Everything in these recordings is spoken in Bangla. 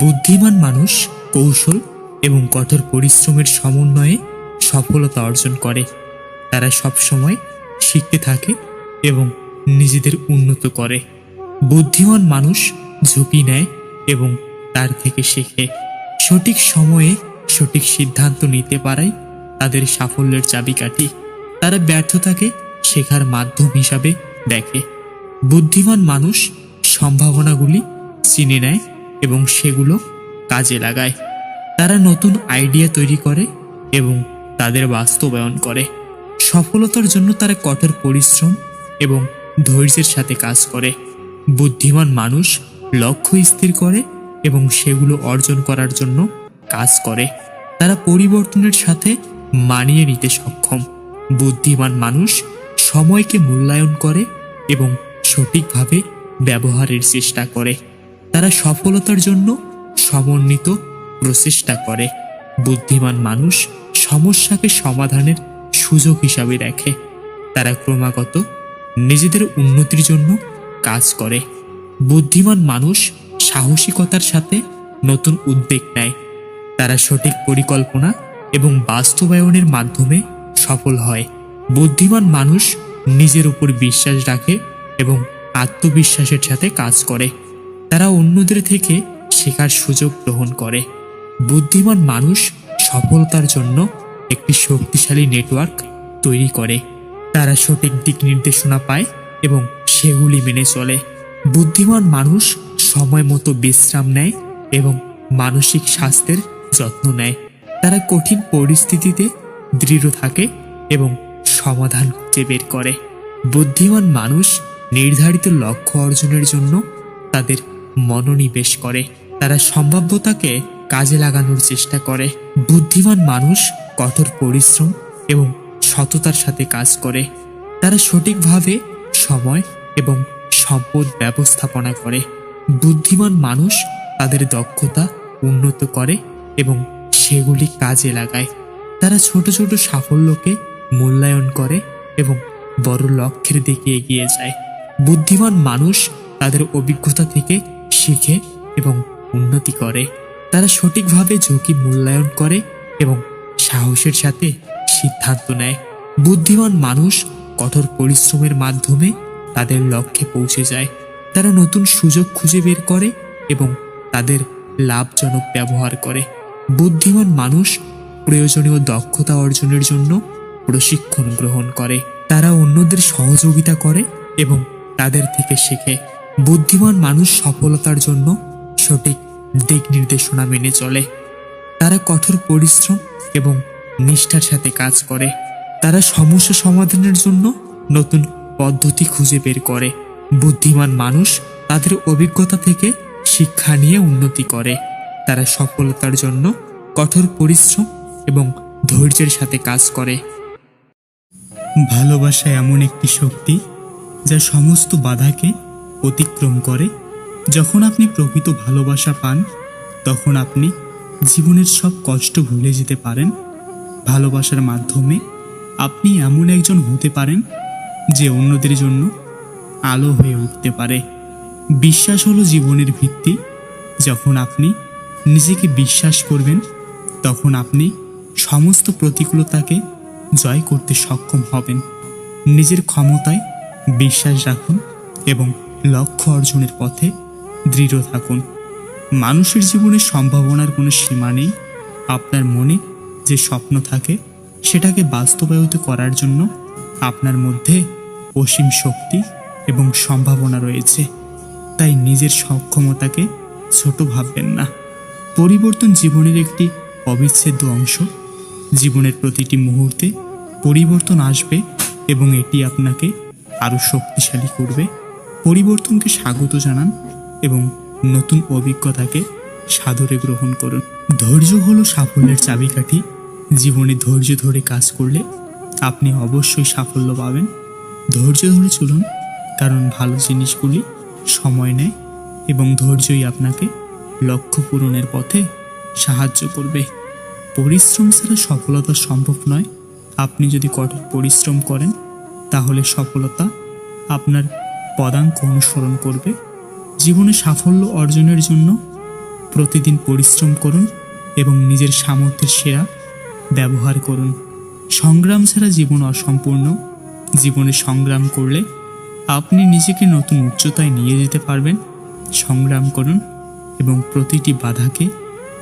বুদ্ধিমান মানুষ কৌশল এবং কঠোর পরিশ্রমের সমন্বয়ে সফলতা অর্জন করে। তারা সবসময় শিখতে থাকে এবং নিজেদের উন্নত করে। বুদ্ধিমান মানুষ ঝুঁকি নেয় এবং তার থেকে শেখে। সঠিক সময়ে সঠিক সিদ্ধান্ত নিতে পারাই তাদের সাফল্যের চাবিকাঠি। তারা ব্যর্থতাকে শেখার মাধ্যম হিসাবে দেখে। বুদ্ধিমান মানুষ সম্ভাবনাগুলি চিনে নেয় এবং সেগুলো কাজে লাগায়। তারা নতুন আইডিয়া তৈরি করে এবং তাদের বাস্তবায়ন করে। সফলতার জন্য তারা কঠোর পরিশ্রম এবং ধৈর্যের সাথে কাজ করে। বুদ্ধিমান মানুষ লক্ষ্য স্থির করে এবং সেগুলো অর্জন করার জন্য কাজ করে। তারা পরিবর্তনের সাথে মানিয়ে নিতে সক্ষম। বুদ্ধিমান মানুষ সময়কে মূল্যায়ন করে এবং সঠিকভাবে ব্যবহারের চেষ্টা করে। তারা সফলতার জন্য সমন্বিত প্রচেষ্টা করে। বুদ্ধিমান মানুষ সমস্যাকে সমাধানের সুযোগ হিসাবে দেখে। তারা ক্রমাগত নিজেদের উন্নতির জন্য কাজ করে। বুদ্ধিমান মানুষ সাহসিকতার সাথে নতুন উদ্বেগ নেয়। তারা সঠিক পরিকল্পনা এবং বাস্তবায়নের মাধ্যমে সফল হয়। বুদ্ধিমান মানুষ নিজের উপর বিশ্বাস রাখে এবং আত্মবিশ্বাসের সাথে কাজ করে। তারা অন্যদের থেকে শেখার সুযোগ গ্রহণ করে। বুদ্ধিমান মানুষ সফলতার জন্য একটি শক্তিশালী নেটওয়ার্ক তৈরি করে। তারা সঠিক দিক নির্দেশনা পায় এবং সেগুলি মেনে চলে। বুদ্ধিমান মানুষ সময় মতো বিশ্রাম নেয় এবং মানসিক স্বাস্থ্যের যত্ন নেয়। তারা কঠিন পরিস্থিতিতে দৃঢ় থাকে এবং সমাধান খুঁজে বের করে। বুদ্ধিমান মানুষ নির্ধারিত লক্ষ্য অর্জনের জন্য তাদের মনোনিবেশ করে। তারা সম্ভাব্যতাকে কাজে লাগানোর চেষ্টা করে। বুদ্ধিমান মানুষ কঠোর পরিশ্রম এবং সততার সাথে কাজ করে। তারা সঠিকভাবে সময় এবং সম্পদ ব্যবস্থাপনা করে। বুদ্ধিমান মানুষ তাদের দক্ষতা উন্নত করে এবং সেগুলি কাজে লাগায়। তারা ছোট ছোট সাফল্যকে মূল্যায়ন করে এবং বড় লক্ষ্যের দিকে এগিয়ে যায়। বুদ্ধিমান মানুষ তাদের অভিজ্ঞতা থেকে শিখে এবং উন্নতি করে। তারা সঠিকভাবে ঝুঁকি মূল্যায়ন করে এবং সাহসের সাথে সিদ্ধান্ত নেয়। বুদ্ধিমান মানুষ কঠোর পরিশ্রমের মাধ্যমে তাদের লক্ষ্যে পৌঁছে যায়। তারা নতুন সুযোগ খুঁজে বের করে এবং তাদের লাভজনক ব্যবহার করে। বুদ্ধিমান মানুষ প্রয়োজনীয় দক্ষতা অর্জনের জন্য প্রশিক্ষণ গ্রহণ করে। তারা অন্যদের সহযোগিতা করে এবং তাদের থেকে শেখে। বুদ্ধিমান মানুষ সফলতার জন্য সঠিক দিক নির্দেশনা মেনে চলে। তারা কঠোর পরিশ্রম এবং নিষ্ঠার সাথে কাজ করে। তারা সমস্যা সমাধানের জন্য নতুন পদ্ধতি খুঁজে বের করে। বুদ্ধিমান মানুষ তাদের অভিজ্ঞতা থেকে শিক্ষা নিয়ে উন্নতি করে। তারা সফলতার জন্য কঠোর পরিশ্রম এবং ধৈর্যের সাথে কাজ করে। ভালোবাসা এমন একটি শক্তি যা সমস্ত বাধাকে অতিক্রম করে। যখন আপনি প্রকৃত ভালোবাসা পান, তখন আপনি জীবনের সব কষ্ট ভুলে যেতে পারেন। ভালোবাসার মাধ্যমে আপনি এমন একজন হতে পারেন যে অন্যদের জন্য আলো হয়ে উঠতে পারে। বিশ্বাস হলো জীবনের ভিত্তি। যখন আপনি নিজেকে বিশ্বাস করবেন, তখন আপনি সমস্ত প্রতিকূলতাকে জয় করতে সক্ষম হবেন। নিজের ক্ষমতায় বিশ্বাস রাখুন এবং লক্ষ্য অর্জনের পথে দৃঢ় থাকুন। মানুষের জীবনে সম্ভাবনার কোনো সীমা নেই। আপনার মনে যে স্বপ্ন থাকে, সেটাকে বাস্তবায়িত করার জন্য আপনার মধ্যে অসীম শক্তি এবং সম্ভাবনা রয়েছে। তাই নিজের সক্ষমতাকে ছোট ভাববেন না। পরিবর্তন জীবনের একটি অবিচ্ছেদ্য অংশ। জীবনের প্রতিটি মুহূর্তে পরিবর্তন আসবে এবং এটি আপনাকে আরও শক্তিশালী করবে। পরিবর্তনকে স্বাগত জানান এবং নতুন অভিজ্ঞতাকে সাদরে গ্রহণ করুন। ধৈর্য হলো সাফল্যের চাবিকাঠি। জীবনে ধৈর্য ধরে কাজ করলে আপনি অবশ্যই সাফল্য পাবেন। ধৈর্য ধরে চলুন, কারণ ভালো জিনিসগুলি সময় নেয় এবং ধৈর্যই আপনাকে লক্ষ্য পূরণের পথে সাহায্য করবে। পরিশ্রম ছাড়া সফলতা সম্ভব নয়। আপনি যদি কঠোর পরিশ্রম করেন, তাহলে সফলতা আপনার পদাঙ্ক অনুসরণ করবে। জীবনে সাফল্য অর্জনের জন্য প্রতিদিন পরিশ্রম করুন এবং নিজের সামর্থ্যের সেরা ব্যবহার করুন। সংগ্রাম ছাড়া জীবন অসম্পূর্ণ। জীবনে সংগ্রাম করলে আপনি নিজেকে নতুন উচ্চতায় নিয়ে যেতে পারবেন। সংগ্রাম করুন এবং প্রতিটি বাধাকে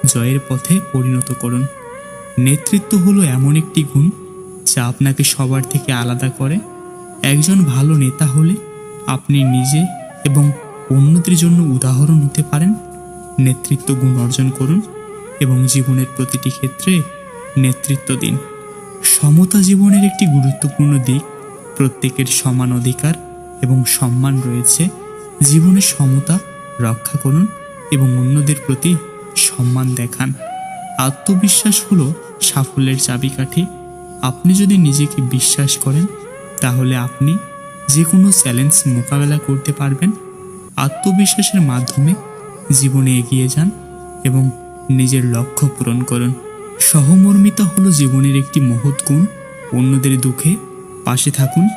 জয়ের পথে পরিণত করুন। নেতৃত্ব হলো এমন একটি গুণ যা আপনাকে সবার থেকে আলাদা করে। একজন ভালো নেতা হলে আপনি নিজে এবং অন্যদের জন্য উদাহরণ হতে পারেন, নেতৃত্ব গুণ অর্জন করুন এবং জীবনের প্রতিটি ক্ষেত্রে নেতৃত্ব দিন। সমতা জীবনের একটি গুরুত্বপূর্ণ দিক, প্রত্যেকের সমান অধিকার এবং সম্মান রয়েছে। জীবনের সমতা রক্ষা করুন এবং অন্যদের প্রতি সম্মান দেখান। আত্মবিশ্বাস হলো সাফল্যের চাবিকাঠি। আপনি যদি নিজেকে বিশ্বাস করেন, তাহলে আপনি যে কোনো চ্যালেঞ্জ মোকাবেলা করতে পারবেন। আত্মবিশ্বাসের মাধ্যমে জীবনে এগিয়ে যান এবং নিজের লক্ষ্য পূরণ করুন। সহমর্মিতা হলো জীবনের একটি মহৎ গুণ। অন্যদের দুঃখে পাশে থাকুন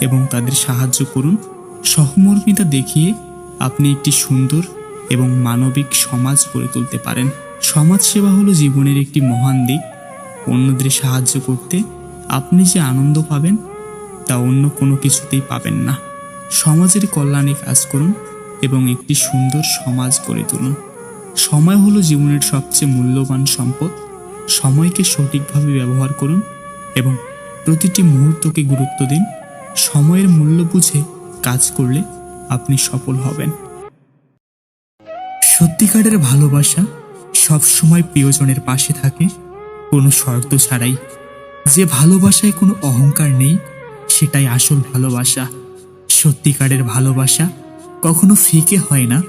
এবং তাদের সাহায্য করুন। সহমর্মিতা দেখিয়ে আপনি একটি সুন্দর এবং মানবিক সমাজ গড়ে তুলতে পারেন। সমাজসেবা হলো জীবনের একটি মহান দিক। অন্যদের সাহায্য করতে আপনি যে আনন্দ পাবেন তা অন্য কোনো কিছুতেই পাবেন না। সমাজের কল্যাণে কাজ করুন এবং একটি সুন্দর সমাজ গড়ে তুলুন। সময় হলো জীবনের সবচেয়ে মূল্যবান সম্পদ। সময়কে সঠিকভাবে ব্যবহার করুন এবং প্রতিটি মুহূর্তকে গুরুত্ব দিন। সময়ের মূল্য বুঝে কাজ করলে আপনি সফল হবেন। সত্যিকারের ভালোবাসা সবসময় প্রিয়জনের পাশে থাকে। কোনো শর্ত ছাড়াই। যে ভালোবাসায় কোনো অহংকার নেই সেটাই আসল ভালোবাসা। সত্যিকারের ভালোবাসা কখনো ফিকে হয় না,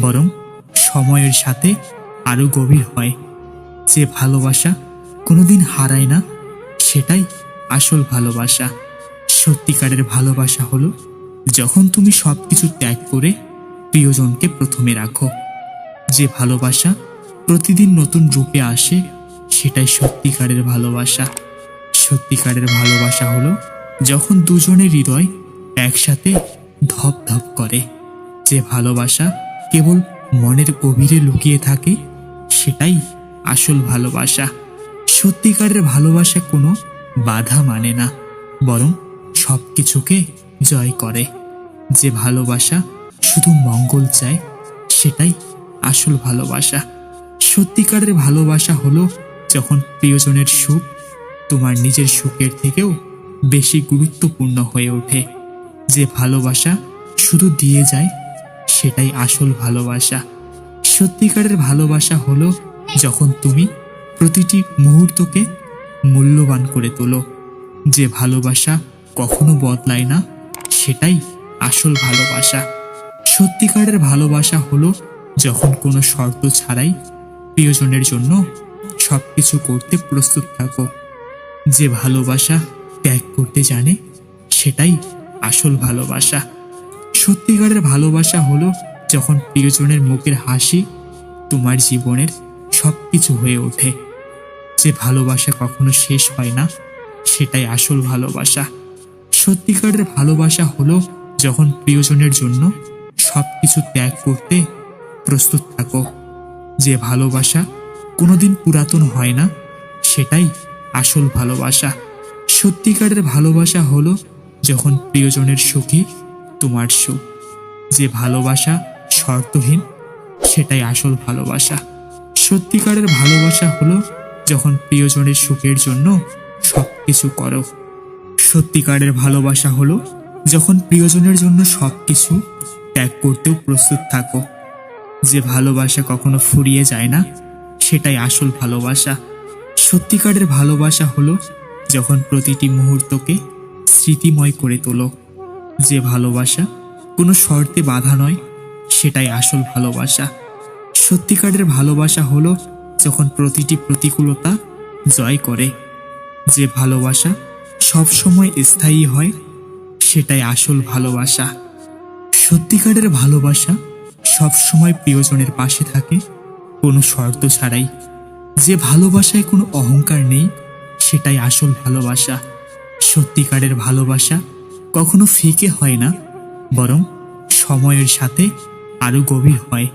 বরং সময়ের সাথে আরও গভীর হয়। যে ভালোবাসা কোনোদিন হারায় না, সেটাই আসল ভালোবাসা। সত্যিকারের ভালোবাসা হলো যখন তুমি সব কিছু ত্যাগ করে প্রিয়জনকে প্রথমে রাখো। যে ভালোবাসা প্রতিদিন নতুন রূপে আসে, সেটাই সত্যিকারের ভালোবাসা। সত্যিকারের ভালোবাসা হলো যখন দুজনের হৃদয় একসাথে ধপ ধপ করে, যে ভালোবাসা কেবল মনের গভীরে লুকিয়ে থাকে, সেটাই আসল ভালোবাসা। সত্যিকারের ভালোবাসা কোনো বাধা মানে না, বরং সব কিছুকে জয় করে। যে ভালোবাসা শুধু মঙ্গল চায়, সেটাই আসল ভালোবাসা। সত্যিকারের ভালোবাসা হলো যখন প্রিয়জনের সুখ তোমার নিজের সুখের থেকেও বেশি গুরুত্বপূর্ণ হয়ে ওঠে। যে ভালোবাসা শুধু দিয়ে যায়, সেটাই আসল ভালোবাসা। সত্যিকারের ভালোবাসা হলো যখন তুমি প্রতিটি মুহূর্তকে মূল্যবান করে তোলো। যে ভালোবাসা কখনো বদলায় না, সেটাই আসল ভালোবাসা। সত্যিকারের ভালোবাসা হলো যখন কোনো শর্ত ছাড়াই প্রিয়জনের জন্য সব কিছু করতে প্রস্তুত থাকো। যে ভালোবাসা ত্যাগ করতে জানে, সেটাই আসল ভালোবাসা। সত্যিকারের ভালোবাসা হলো যখন প্রিয়জনের মুখের হাসি তোমার জীবনের সব কিছু হয়ে ওঠে। যে ভালোবাসা কখনো শেষ হয় না, সেটাই আসল ভালোবাসা। সত্যিকারের ভালোবাসা হলো যখন প্রিয়জনের জন্য সব কিছু ত্যাগ করতে প্রস্তুত থাকো। যে ভালোবাসা কোনোদিন পুরাতন হয় না, সেটাই আসল ভালোবাসা। সত্যিকারের ভালোবাসা হলো যখন প্রিয়জনের সুখী তোমার সুখ। যে ভালোবাসা শর্তহীন, সেটাই আসল ভালোবাসা। সত্যিকারের ভালোবাসা হলো যখন প্রিয়জনের সুখের জন্য সব কিছু করো। সত্যিকারের ভালোবাসা হলো যখন প্রিয়জনের জন্য সব কিছু ত্যাগ করতেও প্রস্তুত থাকো। যে ভালোবাসা কখনো ফুরিয়ে যায় না, সেটাই আসল ভালোবাসা। সত্যিকারের ভালোবাসা হলো যখন প্রতিটি মুহূর্তকে স্মৃতিময় করে তোলো। যে ভালোবাসা কোনো শর্তে বাধা নয়, সেটাই আসল ভালোবাসা। সত্যিকারের ভালোবাসা হলো যখন প্রতিটি প্রতিকূলতা জয় করে। যে ভালোবাসা সবসময় স্থায়ী হয়, সেটাই আসল ভালোবাসা। সত্যিকারের ভালোবাসা সবসময় প্রিয়জনের পাশে থাকে, কোনো শর্ত ছাড়াই। যে ভালোবাসায় কোনো অহংকার নেই সেটাই আসল ভালোবাসা। সত্যিকারের ভালোবাসা কখনো ফিকে হয় না, বরং সময়ের সাথে আরও গভীর হয়।